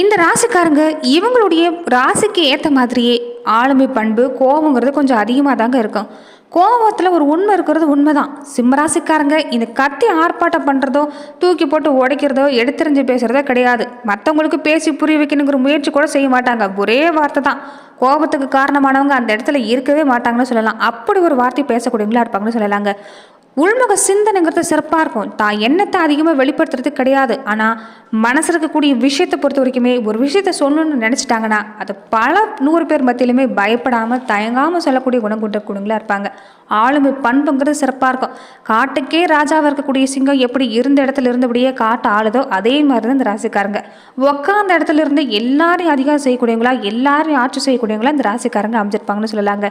இந்த ராசிக்காரங்க இவங்களுடைய ராசிக்கு ஏற்ற மாதிரியே ஆளுமை பண்பு கோபங்கிறது கொஞ்சம் அதிகமாக தாங்க இருக்கும். கோபத்தில் ஒரு உண்மை இருக்கிறது உண்மைதான். தான் ராசிக்காரங்க இந்த கத்தி ஆர்ப்பாட்டம் பண்ணுறதோ தூக்கி போட்டு உடைக்கிறதோ எடுத்தெறிஞ்சு பேசுகிறதோ கிடையாது. மற்றவங்களுக்கு பேசி புரிய வைக்கணுங்கிற முயற்சி கூட செய்ய மாட்டாங்க. ஒரே வார்த்தை தான். கோபத்துக்கு காரணமானவங்க அந்த இடத்துல இருக்கவே மாட்டாங்கன்னு சொல்லலாம். அப்படி ஒரு வார்த்தை பேசக்கூடியவங்களா இருப்பாங்கன்னு சொல்லலாங்க. உள்முக சிந்தனைங்கிறது சிறப்பாக இருக்கும். தான் எண்ணத்தை அதிகமாக வெளிப்படுத்துறது கிடையாது. ஆனால் மனசு இருக்கக்கூடிய விஷயத்தை பொறுத்த வரைக்குமே ஒரு விஷயத்த சொல்லணும்னு நினச்சிட்டாங்கன்னா அது பல நூறு பேர் மத்தியிலுமே பயப்படாமல் தயங்காமல் சொல்லக்கூடிய குணம் கொண்ட குணங்களாக இருப்பாங்க. ஆளுமை பண்புங்கிறது சிறப்பாக இருக்கும். காட்டுக்கே ராஜாவாக இருக்கக்கூடிய சிங்கம் எப்படி இருந்த இடத்துல இருந்தபடியே காட்டு ஆளுதோ அதே மாதிரி தான் இந்த ராசிக்காரங்க. உக்காந்த இடத்துல இருந்து எல்லாரையும் அதிகம் செய்யக்கூடியவங்களா எல்லாரையும் ஆட்சி செய்யக்கூடியவங்களா இந்த ராசிக்காரங்க அமைஞ்சிருப்பாங்கன்னு சொல்லலாங்க.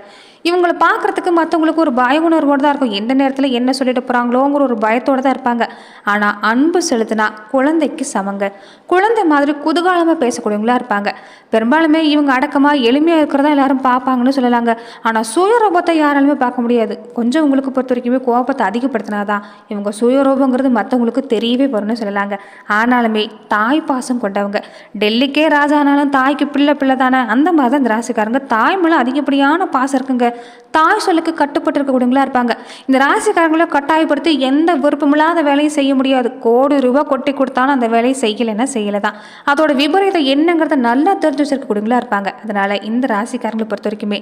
இவங்களை பார்க்குறதுக்கு மற்றவங்களுக்கு ஒரு பய உணர்வோடு தான் இருக்கும். எந்த நேரத்தில் என்ன சொல்லிட்டு போகிறாங்களோங்கிற ஒரு பயத்தோடு தான் இருப்பாங்க. ஆனால் அன்பு செலுத்தினா குழந்தைக்கு சமங்க. குழந்தை மாதிரி குதூகலமாக பேசக்கூடியவங்களா இருப்பாங்க. பெரும்பாலுமே இவங்க அடக்கமாக எளிமையாக இருக்கிறதா எல்லாரும் பார்ப்பாங்கன்னு சொல்லலாங்க. ஆனால் சுயரூபத்தை யாராலுமே பார்க்க முடியாது. கொஞ்சம் உங்களுக்கு பொறுத்த வரைக்குமே கோபத்தை அதிகப்படுத்தினாதான் இவங்க சுயரூபங்கிறது மற்றவங்களுக்கு தெரியவே வரும்னு சொல்லலாங்க. ஆனாலுமே தாய் பாசம் கொண்டவங்க. டெல்லிக்கே ராஜா ஆனாலும் தாய்க்கு பிள்ளை பிள்ளை தானே அந்த மாதிரி தான் இந்த ராசிக்காரங்க. தாய் மேலே அதிகப்படியான பாசம் இருக்குங்க. தாய் சொல்லுக்கு கட்டுப்பட்டு இருக்கக்கூடியவங்களா இருப்பாங்க. இந்த ராசிக்காரங்களை கட்டாயப்படுத்தி எந்த விருப்பமில்லாத வேலையும் செய்ய முடியாது. கோடி ரூபா கொட்டி கொடுத்தாலும் அந்த வேலையை செய்யலைன்னா செய்யலை தான் அதோட விபரீதம் என்னங்கிறத நல்லா தெரிஞ்சு வச்சிருக்கக்கூடியவங்களா இருப்பாங்க. அதனால இந்த ராசிக்காரங்களை பொறுத்த வரைக்குமே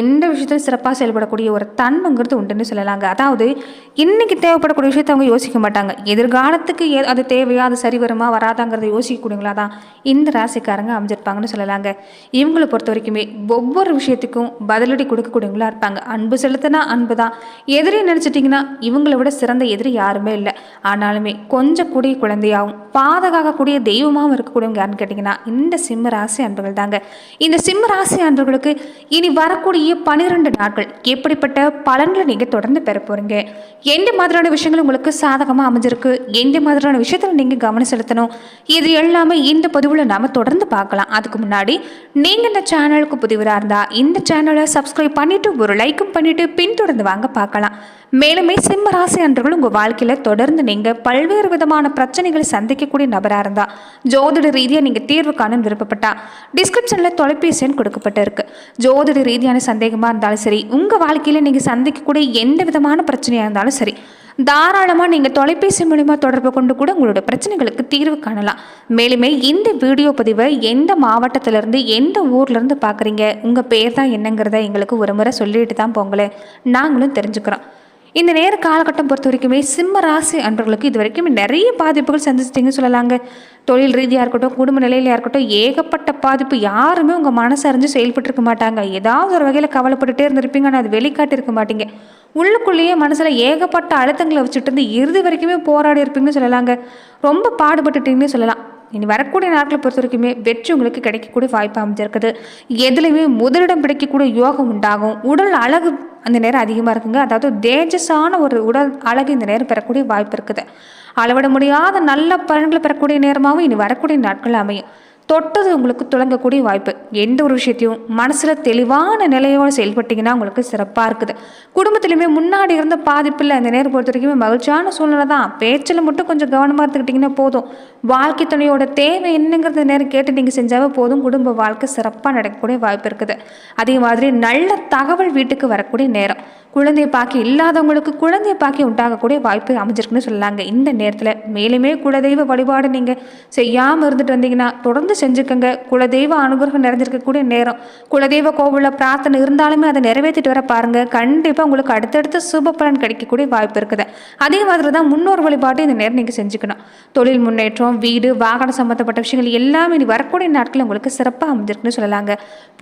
எந்த விஷயத்திலும் சிறப்பாக செயல்படக்கூடிய ஒரு தன் தன்மைங்கிறது உண்டுன்னு சொல்லலாங்க. அதாவது இன்னைக்கு தேவைப்படக்கூடிய விஷயத்தை அவங்க யோசிக்க மாட்டாங்க. எதிர்காலத்துக்கு ஏ அது தேவையா அது சரி வருமா வராதாங்கிறத யோசிக்கக்கூடியங்களா தான் இந்த ராசிக்காரங்க அமைஞ்சிருப்பாங்கன்னு சொல்லலாங்க. இவங்களை பொறுத்த வரைக்குமே ஒவ்வொரு விஷயத்துக்கும் பதிலடி கொடுக்கக்கூடியவங்களா இருப்பாங்க. அன்பு செலுத்தினா அன்பு தான். எதிரி நினச்சிட்டிங்கன்னா இவங்களை விட சிறந்த எதிரி யாருமே இல்லை. ஆனாலுமே கொஞ்சம் கூடிய குழந்தையாகவும் பாதுகாக்கக்கூடிய தெய்வமாகவும் இருக்கக்கூடியவங்க யாருன்னு கேட்டிங்கன்னா இந்த சிம்ம ராசி அன்புகள் தாங்க. இந்த சிம்ம ராசி அன்பர்களுக்கு இனி வரக்கூடிய பனிரெண்டு நாட்கள் எப்படிப்பட்ட பலன்களை நீங்கள் தொடர்ந்து பெற போகிறீங்க எந்த மாதிரியான விஷயங்கள் உங்களுக்கு சாதகமாக அமைஞ்சிருக்கு? எந்த மாதிரியான விஷயத்தில் நீங்கள் கவனம் செலுத்தணும்? இது எல்லாமே இந்த பதிவில் நாம் தொடர்ந்து பார்க்கலாம். அதுக்கு முன்னாடி நீங்கள் இந்த சேனலுக்கு புதிவராக இருந்தால் இந்த சேனலை சப்ஸ்கிரைப் பண்ணிவிட்டு ஒரு லைக்கும் பண்ணிவிட்டு பின்தொடர்ந்து வாங்க பார்க்கலாம். மேலுமே சிம்ம ராசி அன்றுகள் உங்கள் வாழ்க்கையில் தொடர்ந்து நீங்கள் பல்வேறு விதமான பிரச்சனைகளை சந்திக்கக்கூடிய நபராக இருந்தால் ஜோதிட ரீதியாக நீங்கள் தீர்வு காண விருப்பப்பட்டா டிஸ்கிரிப்ஷனில் தொலைபேசி எண் கொடுக்கப்பட்டிருக்கு. ஜோதிட ரீதியான சந்தேகமாக இருந்தாலும் சரி உங்கள் வாழ்க்கையில் நீங்கள் சந்திக்கக்கூடிய எந்த விதமான பிரச்சனையாக இருந்தாலும் சரி தாராளமாக நீங்கள் தொலைபேசி மூலிமா தொடர்பு கொண்டு கூட உங்களோட பிரச்சனைகளுக்கு தீர்வு காணலாம். மேலுமே இந்த வீடியோ பதிவை எந்த மாவட்டத்திலேருந்து எந்த ஊர்லேருந்து பார்க்குறீங்க உங்கள் பேர் தான் என்னங்கிறத எங்களுக்கு ஒரு முறை சொல்லிட்டு தான் போங்களேன். நாங்களும் தெரிஞ்சுக்கிறோம். இந்த நேர காலகட்டம் பொறுத்த வரைக்குமே சிம்ம ராசி அன்பர்களுக்கு இது வரைக்கும் நிறைய பாதிப்புகள் சந்திச்சிட்டிங்கன்னு சொல்லலாங்க. தொழில் ரீதியாக இருக்கட்டும் குடும்ப நிலையிலையாக இருக்கட்டும் ஏகப்பட்ட பாதிப்பு யாருமே உங்கள் மனசு அறிஞ்சு செயல்பட்டுருக்க மாட்டாங்க. ஏதாவது ஒரு வகையில் கவலைப்பட்டுட்டே இருந்திருப்பீங்க ஆனால் அது வெளிக்காட்டியிருக்க மாட்டீங்க. உள்ளுக்குள்ளேயே மனசில் ஏகப்பட்ட அழுத்தங்களை வச்சுட்டு இருந்து இறுதி வரைக்குமே போராடி இருப்பீங்கன்னு சொல்லலாங்க. ரொம்ப பாடுபட்டுட்டீங்கன்னு சொல்லலாம். இனி வரக்கூடிய நாட்களை பொறுத்த வரைக்குமே வெற்றி உங்களுக்கு கிடைக்கக்கூடிய வாய்ப்பு அமைஞ்சிருக்குது. எதுலையுமே முதலிடம் பிடிக்கக்கூடிய யோகம் உண்டாகும். உடல் அழகு அந்த நேரம் அதிகமாக இருக்குங்க. அதாவது தேஜஸான ஒரு உடல் அழகு இந்த நேரம் பெறக்கூடிய வாய்ப்பு இருக்குது. அளவிட முடியாத நல்ல பலன்களை பெறக்கூடிய நேரமாகவும் இனி வரக்கூடிய நாட்கள் அமையும். தொட்டது உங்களுக்கு துளங்கக்கூடிய வாய்ப்பு. எந்த ஒரு விஷயத்தையும் மனசில் தெளிவான நிலையோடு செயல்பட்டீங்கன்னா உங்களுக்கு சிறப்பாக இருக்குது. குடும்பத்துலேயுமே முன்னாடி இருந்த பாதிப்பில் அந்த நேரம் பொறுத்த வரைக்குமே மகிழ்ச்சியான சூழ்நிலை தான். பேச்சில் மட்டும் கொஞ்சம் கவனமாக இருந்துக்கிட்டிங்கன்னா போதும். வாழ்க்கை துணையோட தேவை என்னங்கிறத நேரம் கேட்டு நீங்கள் செஞ்சாவே போதும். குடும்ப வாழ்க்கை சிறப்பாக நடக்கக்கூடிய வாய்ப்பு இருக்குது. அதே மாதிரி நல்ல தகவல் வீட்டுக்கு வரக்கூடிய நேரம். குழந்தை பாக்கி இல்லாதவங்களுக்கு குழந்தை பாக்கி உண்டாகக்கூடிய வாய்ப்பு அமைஞ்சிருக்குன்னு சொல்லலாங்க இந்த நேரத்தில் மேலுமே குலதெய்வ வழிபாடு நீங்கள் செய்யாமல் இருந்துட்டு வந்தீங்கன்னா தொடர்ந்து செஞ்சுக்கோங்க. குலதெய்வ அனுகிரகம் நிறைஞ்சிருக்கக்கூடிய நேரம். குலதெய்வ கோவிலில் பிரார்த்தனை இருந்தாலுமே அதை நிறைவேற்றிட்டு வர பாருங்கள் கண்டிப்பாக உங்களுக்கு அடுத்தடுத்து சுப பலன் கிடைக்கக்கூடிய வாய்ப்பு இருக்குது. அதே மாதிரி தான் முன்னோர் வழிபாடு இந்த நேரம் நீங்கள் செஞ்சுக்கணும். தொழில் முன்னேற்றம் வீடு வாகனம் சம்மந்தப்பட்ட விஷயங்கள் எல்லாமே இனி வரக்கூடிய நாட்களில் உங்களுக்கு சிறப்பாக அமைஞ்சிருக்குன்னு சொல்லலாங்க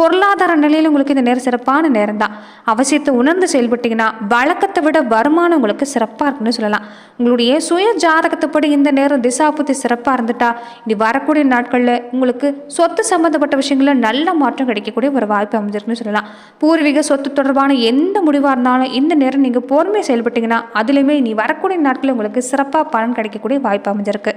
பொருளாதார நிலையில் உங்களுக்கு இந்த நேரம் சிறப்பான நேரம் தான் அவசியத்தை உணர்ந்து செயல்பட்டு போட்டிங்கன்னா வழக்கத்தை விட வருமானம் உங்களுக்கு சிறப்பாக இருக்குன்னு சொல்லலாம். உங்களுடைய சுய ஜாதகத்தைப்படி இந்த நேரம் திசாபுத்தி சிறப்பாக இருந்துட்டா இனி வரக்கூடிய நாட்களில் உங்களுக்கு சொத்து சம்மந்தப்பட்ட விஷயங்களில் நல்ல மாற்றம் கிடைக்கக்கூடிய ஒரு வாய்ப்பு அமைஞ்சிருக்குன்னு சொல்லலாம். பூர்வீக சொத்து தொடர்பான எந்த முடிவாக இருந்தாலும் இந்த நேரம் நீங்கள் பொறுமையாக செயல்பட்டிங்கன்னா அதுலேயுமே இனி வரக்கூடிய நாட்களில் உங்களுக்கு சிறப்பாக பலன் கிடைக்கக்கூடிய வாய்ப்பு அமைஞ்சிருக்கு.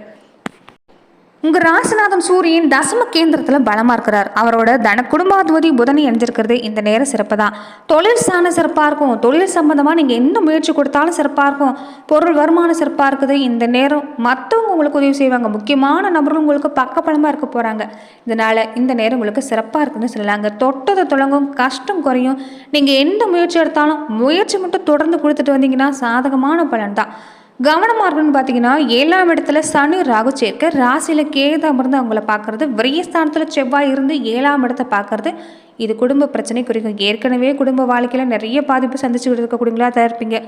உங்கள் ராசிநாதன் சூரியன் தசம கேந்திரத்தில் பலமாக இருக்கிறார். அவரோட தன குடும்பாதிபதி புதனை இணைஞ்சிருக்கிறது இந்த நேரம் சிறப்பு தான் தொழில் சாண சிறப்பாக இருக்கும். தொழில் சம்மந்தமாக நீங்கள் எந்த முயற்சி கொடுத்தாலும் சிறப்பாக இருக்கும். பொருள் வருமானம் சிறப்பாக இருக்குது. இந்த நேரம் மற்றவங்க உங்களுக்கு உதவி செய்வாங்க. முக்கியமான நபர்கள் உங்களுக்கு பக்கபலமாக இருக்க போகிறாங்க இதனால் இந்த நேரம் உங்களுக்கு சிறப்பாக இருக்குன்னு சொல்லலாங்க. தொட்டதை தொடங்கும் கஷ்டம் குறையும். நீங்கள் எந்த முயற்சி எடுத்தாலும் முயற்சி மட்டும் தொடர்ந்து கொடுத்துட்டு வந்தீங்கன்னா சாதகமான பலன் தான் கவனமாக இருக்குன்னு பார்த்தீங்கன்னா ஏழாம் இடத்துல சனி ராகு சேர்க்க ராசியில் கேது அமர்ந்து அவங்கள பார்க்குறது விரயஸ்தானத்தில் செவ்வாய் இருந்து ஏழாம் இடத்தை பார்க்குறது இது குடும்ப பிரச்சனை குறிக்கும். ஏற்கனவே குடும்ப வாழ்க்கையில் நிறைய பாதிப்பு சந்திச்சுக்கிட்டு இருக்கக்கூடியங்களா தான் இருப்பீங்க.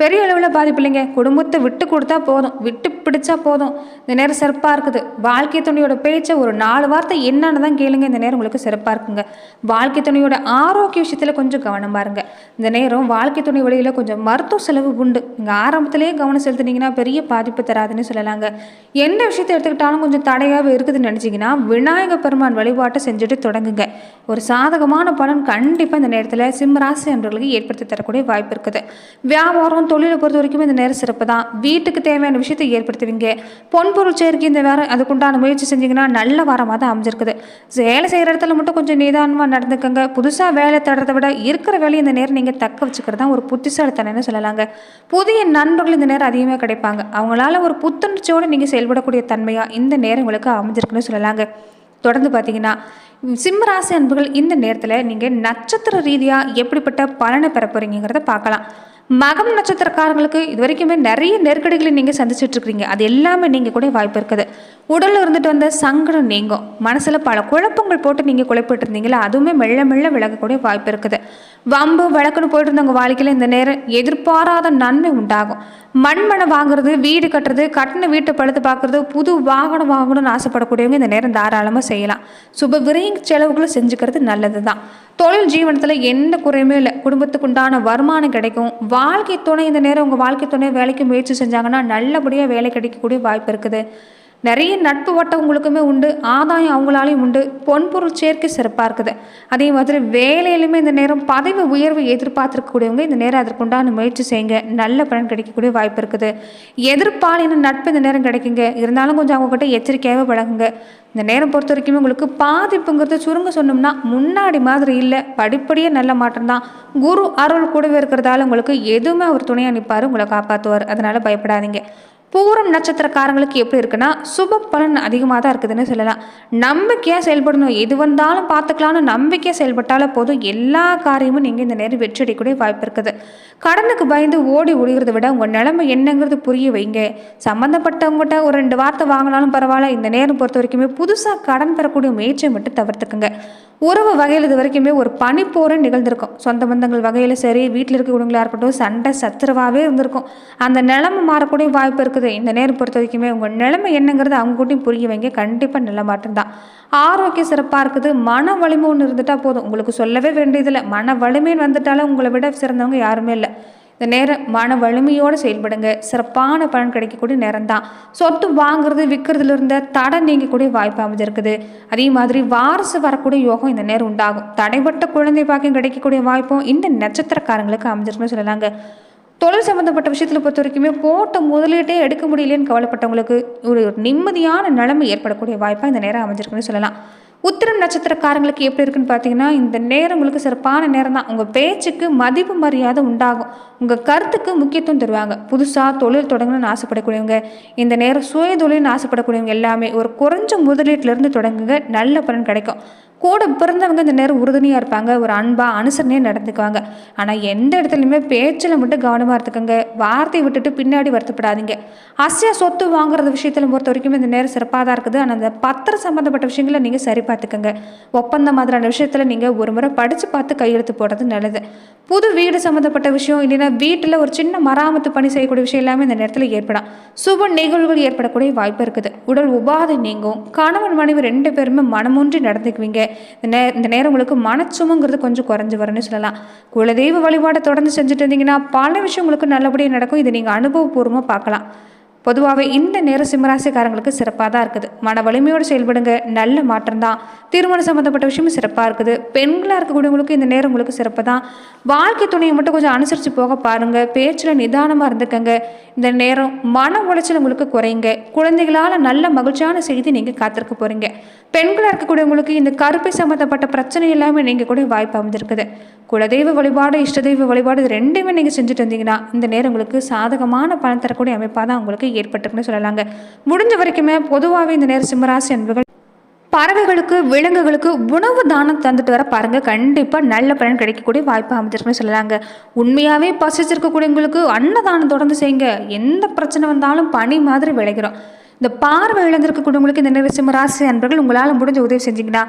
பெரிய அளவில் பாதிப்பு இல்லைங்க. குடும்பத்தை விட்டு கொடுத்தா போதும். விட்டு பிடிச்சா போதும். இந்த நேரம் சிறப்பாக இருக்குது. வாழ்க்கை துணையோட பேச்சை ஒரு நாலு வார்த்தை என்னன்னு தான் கேளுங்க. இந்த நேரம் உங்களுக்கு சிறப்பாக இருக்குங்க. வாழ்க்கை துணையோட ஆரோக்கிய விஷயத்தில் கொஞ்சம் கவனமாக இருங்க. இந்த நேரம் வாழ்க்கை துணை வழியில் கொஞ்சம் மருத்துவ செலவு உண்டு. நீங்கள் ஆரம்பத்திலேயே கவனம் செலுத்துனீங்கன்னா பெரிய பாதிப்பு தராதுன்னு சொல்லலாங்க. எந்த விஷயத்தை எடுத்துக்கிட்டாலும் கொஞ்சம் தடையாக இருக்குதுன்னு நினச்சிங்கன்னா விநாயகர் பெருமான் வழிபாட்டை செஞ்சுட்டு தொடங்குங்க. ஒரு சாதகமான பலன் கண்டிப்பாக இந்த நேரத்தில் சிம்மராசி அன்பர்களுக்கு ஏற்படுத்தி தரக்கூடிய வாய்ப்பு இருக்குது. வியாபாரம் தொழிலை பொறுத்த வரைக்கும் இந்த நேரம் சிறப்பு தான். வீட்டுக்கு தேவையான விஷயத்தை ஏற்படுத்துவீங்க. பொன்பொருள் சேர்க்கை இந்த வேற அதுக்குண்டான முயற்சி செஞ்சீங்கன்னா நல்ல வாரமாக தான் அமைஞ்சிருக்குது. வேலை செய்கிற இடத்துல மட்டும் கொஞ்சம் நிதானமாக நடந்துக்கோங்க. புதுசாக வேலை தடுறத விட இருக்கிற வேலையை இந்த நேரம் நீங்கள் தக்க வச்சுக்கிறது தான் ஒரு புத்திசாலித்தனம்னு சொல்லலாங்க. புதிய நண்பர்கள் இந்த நேரம் அதிகமாக கிடைப்பாங்க. அவங்களால ஒரு புத்துணர்ச்சியோடு நீங்கள் செயல்படக்கூடிய தன்மையாக இந்த நேரம் உங்களுக்கு அமைஞ்சிருக்குன்னு சொல்லலாங்க. தொடர்ந்து பார்த்தீங்கன்னா சிம்மராசி அன்புகள் இந்த நேரத்தில் நீங்கள் நட்சத்திர ரீதியாக எப்படிப்பட்ட பலனை பெற போகிறீங்கிறத பார்க்கலாம். மகம் நட்சத்திரக்காரங்களுக்கு இது வரைக்குமே நிறைய நெருக்கடிகளை நீங்கள் சந்திச்சுட்டு இருக்கிறீங்க. அது எல்லாமே நீங்கள் கூட வாய்ப்பு இருக்குது. உடலில் இருந்துட்டு வந்த சங்கடம் நீங்கும். மனசில் பல குழப்பங்கள் போட்டு நீங்கள் குழப்பிட்டு இருந்தீங்களா அதுவுமே மெல்ல மெல்ல விலகக்கூடிய வாய்ப்பு இருக்குது. வம்பு வழக்குன்னு போயிட்டு இருந்தவங்க வாழ்க்கையில் இந்த நேரம் எதிர்பாராத நன்மை உண்டாகும். மண்மனை வாங்குறது வீடு கட்டுறது கட்டின வீட்டை படுத்து பார்க்குறது புது வாகனம் வாங்கணும்னு ஆசைப்படக்கூடியவங்க இந்த நேரம் தாராளமாக செய்யலாம். சுப விரையும் செலவுகளும் செஞ்சுக்கிறது நல்லது தான் தொழில் ஜீவனத்தில் எந்த குறையுமே இல்லை. குடும்பத்துக்கு உண்டான வருமானம் கிடைக்கும். வாழ்க்கை துணை இந்த நேரம் உங்கள் வாழ்க்கை துணை வேலைக்கு முயற்சி செஞ்சாங்கன்னா நல்லபடியாக வேலை கிடைக்கக்கூடிய வாய்ப்பு இருக்குது. நிறைய நட்பு வட்டவங்களுக்குமே உண்டு ஆதாயம் அவங்களாலையும் உண்டு பொன்பொருள் சேர்க்கை சிறப்பாக இருக்குது. அதே மாதிரி வேலையிலுமே இந்த நேரம் பதவி உயர்வு எதிர்பார்த்துருக்கக்கூடியவங்க இந்த நேரம் அதற்குண்டான முயற்சி செய்யுங்க. நல்ல பலன் கிடைக்கக்கூடிய வாய்ப்பு இருக்குது. எதிர்ப்பாலின நட்பு இந்த நேரம் கிடைக்குங்க. இருந்தாலும் கொஞ்சம் அவங்கக்கிட்ட எச்சரிக்கையாகவே பழகுங்க. இந்த நேரம் பொறுத்த வரைக்குமே உங்களுக்கு பாதிப்புங்கிறது சுருங்க சொன்னோம்னா முன்னாடி மாதிரி இல்லை. படிப்படியே நல்ல மாற்றம் தான். குரு அருள் கூடவே இருக்கிறதால உங்களுக்கு எதுவுமே அவர் துணையாக நிற்பார் உங்களை காப்பாற்றுவார் அதனால் பயப்படாதீங்க. பூரம் நட்சத்திரக்காரங்களுக்கு எப்படி இருக்குன்னா சுப பலன் அதிகமாக தான் இருக்குதுன்னு சொல்லலாம். நம்பிக்கையாக செயல்படணும். எது வந்தாலும் பார்த்துக்கலாம்னு நம்பிக்கையாக செயல்பட்டாலே போதும். எல்லா காரியமும் நீங்கள் இந்த நேரம் வெற்றியடைக்கூடிய வாய்ப்பு இருக்குது. கடனுக்கு பயந்து ஓடி ஒழிகிறத விட உங்கள் நிலைமை என்னங்கிறது புரிய வைங்க. சம்மந்தப்பட்டவங்ககிட்ட ஒரு ரெண்டு வார்த்தை வாங்கினாலும் பரவாயில்ல. இந்த நேரம் பொறுத்த வரைக்குமே புதுசாக கடன் பெறக்கூடிய முயற்சியை மட்டும் தவிர்த்துக்குங்க. உறவு வகையில் இது வரைக்குமே ஒரு பனிப்போரே நிகழ்ந்திருக்கும். சொந்த பந்தங்கள் வகையில் சரி வீட்டில் இருக்கக்கூடியவங்களாக இருக்கட்டும் சண்டை சத்துரவாகவே இருந்திருக்கும். அந்த நிலைமை மாறக்கூடிய வாய்ப்பு இருக்குது. இந்த நேரம் பொறுத்த வரைக்குமே உங்கள் நிலைமை என்னங்கிறது அவங்க கூட்டியும் புரிய வைங்க. கண்டிப்பாக நல்ல மாற்றம் தான். ஆரோக்கியம் சிறப்பாக இருக்குது. மன வலிமை ஒன்று இருந்துட்டால் போதும். உங்களுக்கு சொல்லவே வேண்டியதில்லை. மன வலிமைன்னு வந்துட்டாலும் உங்களை விட சிறந்தவங்க யாருமே இல்லை. இந்த நேரம் மன வலிமையோடு செயல்படுங்க. சிறப்பான பலன் கிடைக்கக்கூடிய நேரம் தான். சொத்து வாங்குறது விற்கிறதுல இருந்த தடை நீங்கக்கூடிய வாய்ப்பு அமைஞ்சிருக்குது. அதே மாதிரி வாரிசு வரக்கூடிய யோகம் இந்த நேரம் உண்டாகும். தடைப்பட்ட குழந்தை பாக்கியம் கிடைக்கக்கூடிய வாய்ப்பும் இந்த நட்சத்திரக்காரங்களுக்கு அமைஞ்சிருக்குன்னு சொல்லலாங்க. தொழில் சம்மந்தப்பட்ட விஷயத்தில் பொறுத்த வரைக்குமே போட்ட முதலீட்டே எடுக்க முடியலன்னு கவலைப்பட்டவங்களுக்கு ஒரு நிம்மதியான நிலைமை ஏற்படக்கூடிய வாய்ப்பாக இந்த நேரம் அமைஞ்சிருக்குன்னு சொல்லலாம். உத்திரம் நட்சத்திரக்காரங்களுக்கு எப்படி இருக்குன்னு பார்த்தீங்கன்னா இந்த நேரம் உங்களுக்கு சிறப்பான நேரம் தான். உங்கள் பேச்சுக்கு மதிப்பு மரியாதை உண்டாகும். உங்கள் கருத்துக்கு முக்கியத்துவம் தருவாங்க. புதுசாக தொழில் தொடங்கணும்னு ஆசைப்படக்கூடியவங்க இந்த நேரம் சுய தொழில்னு ஆசைப்படக்கூடியவங்க எல்லாமே ஒரு குறைஞ்ச முதலீட்டிலேருந்து தொடங்குங்க. நல்ல பலன் கிடைக்கும். கூட பிறந்தவங்க இந்த நேரம் உறுதுணையாக இருப்பாங்க. ஒரு அன்பாக அனுசரணையாக நடந்துக்குவாங்க. ஆனால் எந்த இடத்துலையுமே பேச்சில் மட்டும் கவனமாக இருந்துக்கோங்க. வார்த்தையை விட்டுட்டு பின்னாடி வருத்தப்படாதீங்க. அசைய சொத்து வாங்குறது விஷயத்தில் பொறுத்த வரைக்கும் இந்த நேரம் சிறப்பாக தான் இருக்குது. ஆனால் அந்த பத்திரம் சம்மந்தப்பட்ட விஷயங்களை நீங்கள் சரி பார்த்துக்கோங்க. ஒப்பந்தம் மாதிரியான விஷயத்தில் நீங்கள் ஒரு முறை படித்து பார்த்து கையெழுத்து போடுறது நல்லது. புது வீடு சம்மந்தப்பட்ட விஷயம் இல்லைன்னா வீட்டில் ஒரு சின்ன மராமத்து பணி செய்யக்கூடிய விஷயம் எல்லாமே இந்த நேரத்தில் ஏற்படும் சுப நிகழ்வுகள் ஏற்படக்கூடிய வாய்ப்பு இருக்குது. உடல் உபாதை நீங்கும். கணவன் மனைவி ரெண்டு பேருமே மனமூன்றி நடந்துக்குவீங்க. இந்த நே இந்த நேரம் உங்களுக்கு மனச்சுமங்கிறது கொஞ்சம் குறைஞ்சி வரும்னு சொல்லலாம். குலதெய்வ வழிபாடை தொடர்ந்து செஞ்சுட்டு இருந்தீங்கன்னா பல விஷயம் உங்களுக்கு நல்லபடியாக நடக்கும். இதை நீங்கள் அனுபவபூர்வமாக பார்க்கலாம். பொதுவாகவே இந்த நேரம் சிம்மராசிக்காரங்களுக்கு சிறப்பாக தான் இருக்குது. மன வலிமையோடு செயல்படுங்க. நல்ல மாற்றம் தான். திருமணம் சம்மந்தப்பட்ட விஷயமும் சிறப்பாக இருக்குது. பெண்களாக இருக்கக்கூடியவங்களுக்கு இந்த நேரம் உங்களுக்கு சிறப்பு தான். வாழ்க்கை துணையை மட்டும் கொஞ்சம் அனுசரித்து போக பாருங்கள் பேச்சில் நிதானமாக இருந்துக்கங்க. இந்த நேரம் மன உளைச்சல் உங்களுக்கு குறைங்க குழந்தைகளால் நல்ல மகிழ்ச்சியான செய்தி நீங்கள் காத்திருக்க போகிறீங்க பெண்களாக இருக்கக்கூடியவங்களுக்கு இந்த கருப்பை சம்மந்தப்பட்ட பிரச்சனை எல்லாமே நீங்கள் கூட வாய்ப்பு அமைஞ்சிருக்குது. குலதெய்வ வழிபாடு இஷ்ட தெய்வ வழிபாடு இது ரெண்டுமே நீங்கள் செஞ்சுட்டு வந்தீங்கன்னா இந்த நேரம் உங்களுக்கு சாதகமான பணம் தரக்கூடிய அமைப்பாக தான் உங்களுக்கு ஏற்பட்டிருக்குன்னு சொல்லலாங்க. முடிஞ்ச வரைக்குமே பொதுவாகவே இந்த நேரம் சிம்மராசி அன்புகள் பறவைகளுக்கு விலங்குகளுக்கு உணவு தானம் தந்துட்டு வர பாருங்க. கண்டிப்பாக நல்ல பலன் கிடைக்கக்கூடிய வாய்ப்பு அமைஞ்சிருக்குன்னு சொல்லலாங்க. உண்மையாகவே பசிச்சிருக்கக்கூடியவங்களுக்கு அன்னதானம் தொடர்ந்து செய்யுங்க. எந்த பிரச்சனை வந்தாலும் பனி மாதிரி விளைகிறோம். இந்த பார்வை இழந்திருக்கக்கூடியவங்களுக்கு இந்த நிறசிம்ம ராசி அன்பர்கள் உங்களால் முடிஞ்ச உதவி செஞ்சீங்கன்னா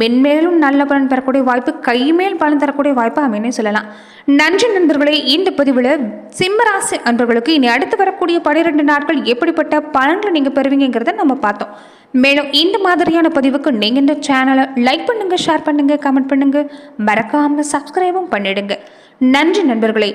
மென்மேலும் நல்ல பலன் பெறக்கூடிய வாய்ப்பு கைமேல் பலன் தரக்கூடிய வாய்ப்பு அமைன்னு சொல்லலாம். நன்றி நண்பர்களே இந்த பதிவில் சிம்மராசி அன்பர்களுக்கு இனி அடுத்து வரக்கூடிய பனிரெண்டு நாட்கள் எப்படிப்பட்ட பலன்களை நீங்கள் பெறுவீங்கிறத நம்ம பார்த்தோம். மேலும் இந்த மாதிரியான பதிவுக்கு நீங்கள் இந்த சேனலை லைக் பண்ணுங்கள் ஷேர் பண்ணுங்கள் கமெண்ட் பண்ணுங்கள் மறக்காமல் சப்ஸ்கிரைபும் பண்ணிடுங்க. நன்றி நண்பர்களே.